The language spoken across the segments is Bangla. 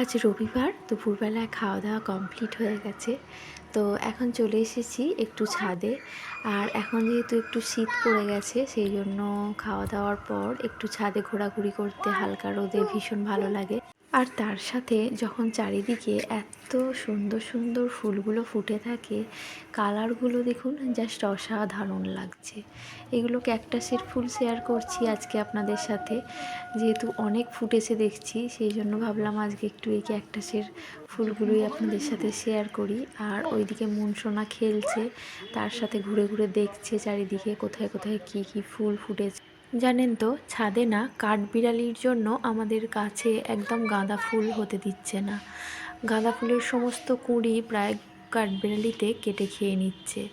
আজ রবিবার, দুপুরবেলায় খাওয়া দাওয়া কমপ্লিট হয়ে গেছে। তো এখন চলে এসেছি একটু ছাদে। আর এখন যেহেতু একটু শীত পড়ে গেছে, সেই জন্য খাওয়া দাওয়ার পর একটু ছাদে ঘোরাঘুরি করতে হালকা রোদে ভীষণ ভালো লাগে। আর তার সাথে যখন চারিদিকে এত সুন্দর সুন্দর ফুলগুলো ফুটে থাকে, কালারগুলো দেখুন জাস্ট অসাধারণ লাগছে। এগুলো ক্যাকটাসের ফুল শেয়ার করছি আজকে আপনাদের সাথে। যেহেতু অনেক ফুটেছে দেখছি, সেই জন্য ভাবলাম আজকে একটু এই ক্যাকটাসের ফুলগুলোই আপনাদের সাথে শেয়ার করি। আর ওইদিকে মুনসোনা খেলছে, তার সাথে ঘুরে ঘুরে দেখছে চারিদিকে কোথায় কোথায় কী কী ফুল ফুটেছে। জানেন তো, ছাদে না কাঠবিড়ালির জন্য আমাদের কাছে একদম গাঁদা ফুল হতে দিচ্ছে না। গাঁদা ফুলের সমস্ত কুঁড়ি প্রায় কাঠবিড়ালিতে কেটে খেয়ে নিচ্ছে।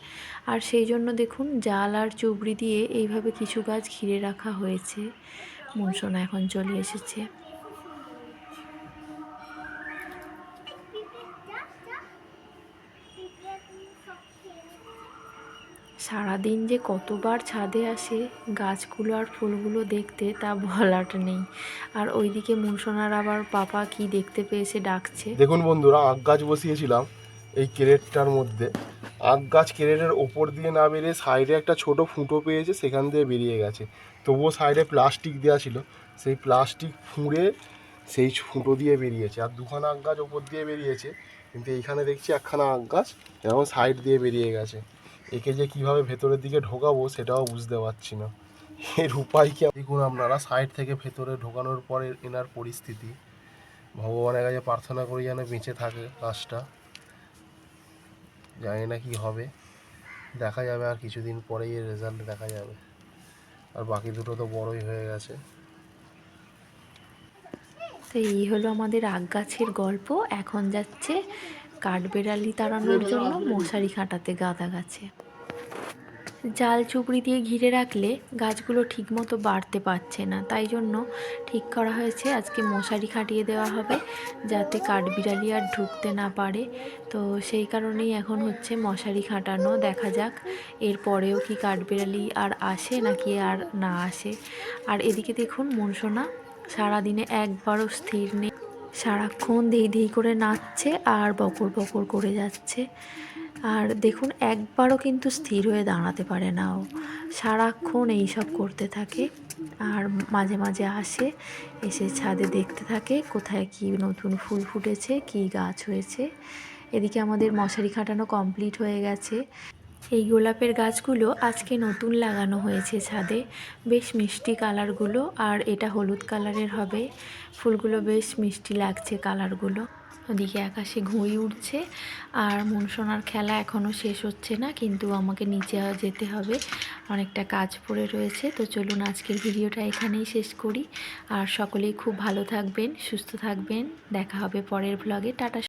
আর সেই জন্য দেখুন, জাল আর চুবড়ি দিয়ে এইভাবে কিছু গাছ ঘিরে রাখা হয়েছে। মনসোনা এখন চলে এসেছে। সারাদিন যে কতবার ছাদে আসে গাছগুলো আর ফুলগুলো দেখতে তা বলাটা নেই। আর ওইদিকে মুনসোনার আবার পাপা কি দেখতে পেয়েছে ডাকছে। দেখুন বন্ধুরা, আখ গাছ বসিয়েছিলাম এই ক্রেটটার মধ্যে। আখ গাছ ক্রেটের ওপর দিয়ে না বেরিয়ে সাইডে একটা ছোট ফুটো পেয়েছে, সেখান দিয়ে বেরিয়ে গেছে। তবুও সাইডে প্লাস্টিক দেওয়া ছিল। সেই প্লাস্টিক ফুঁড়ে সেই ফুটো দিয়ে বেরিয়েছে। আর দুখানা আখ গাছ ওপর দিয়ে বেরিয়েছে। কিন্তু এইখানে দেখছি একখানা আখ গাছ এবং সাইড দিয়ে বেরিয়ে গেছে। একে যে কীভাবে ভেতরের দিকে ঢোকাবো সেটাও বুঝতে পারছি না। এর উপায় কি? দেখুন আপনারা সাইড থেকে ভেতরে ঢোকানোর পরে এনার পরিস্থিতি। ভগবানের কাছে প্রার্থনা করি যেন বেঁচে থাকে কাজটা। জানি না কি হবে। দেখা যাবে আর কিছুদিন পরেই এর রেজাল্ট দেখা যাবে। আর বাকি দুটো তো বড়ই হয়ে গেছে। তো এই হলো আমাদের আগ গাছের গল্প। এখন যাচ্ছে কাঠবেড়ালি তাড়ানোর জন্য মশারি খাটাতে গাঁদা গাছে। জাল চুবড়ি দিয়ে ঘিরে রাখলে গাছগুলো ঠিকমতো বাড়তে পারছে না। তাই জন্য ঠিক করা হয়েছে, আজকে মশারি খাটিয়ে দেওয়া হবে যাতে কাঠবিড়ালি আর ঢুকতে না পারে। তো সেই কারণেই এখন হচ্ছে মশারি খাটানো। দেখা যাক এরপরেও কি কাঠবিড়ালি আর আসে নাকি আর না আসে। আর এদিকে দেখুন মনসোনা, সারাদিনে একবারও স্থির নেই। সারাক্ষণ ধেই ধেই করে নাচছে আর বকর বকর করে যাচ্ছে। আর দেখুন, একবারও কিন্তু স্থির হয়ে দাঁড়াতে পারে না ও। সারাক্ষণ এইসব করতে থাকে আর মাঝে মাঝে আসে, এসে ছাদে দেখতে থাকে কোথায় কি নতুন ফুল ফুটেছে, কি গাছ হয়েছে। এদিকে আমাদের মশারি খাটানো কমপ্লিট হয়ে গেছে। এই গোলাপের গাছগুলো আজকে নতুন লাগানো হয়েছে ছাদে। বেশ মিষ্টি কালারগুলো, আর এটা হলুদ কালারের হবে। ফুলগুলো বেশ মিষ্টি লাগছে কালারগুলো। ওদিকে আকাশে ঘুড়ি উঠছে আর মনসোনার খেলা এখনও শেষ হচ্ছে না, কিন্তু আমাকে নিচে যেতে হবে। অনেকটা কাজ পড়ে রয়েছে, তো চলুন আজকের ভিডিওটা এখানেই শেষ করি। আর সকলেই খুব ভালো থাকবেন, সুস্থ থাকবেন। দেখা হবে পরের ব্লগে টাটা।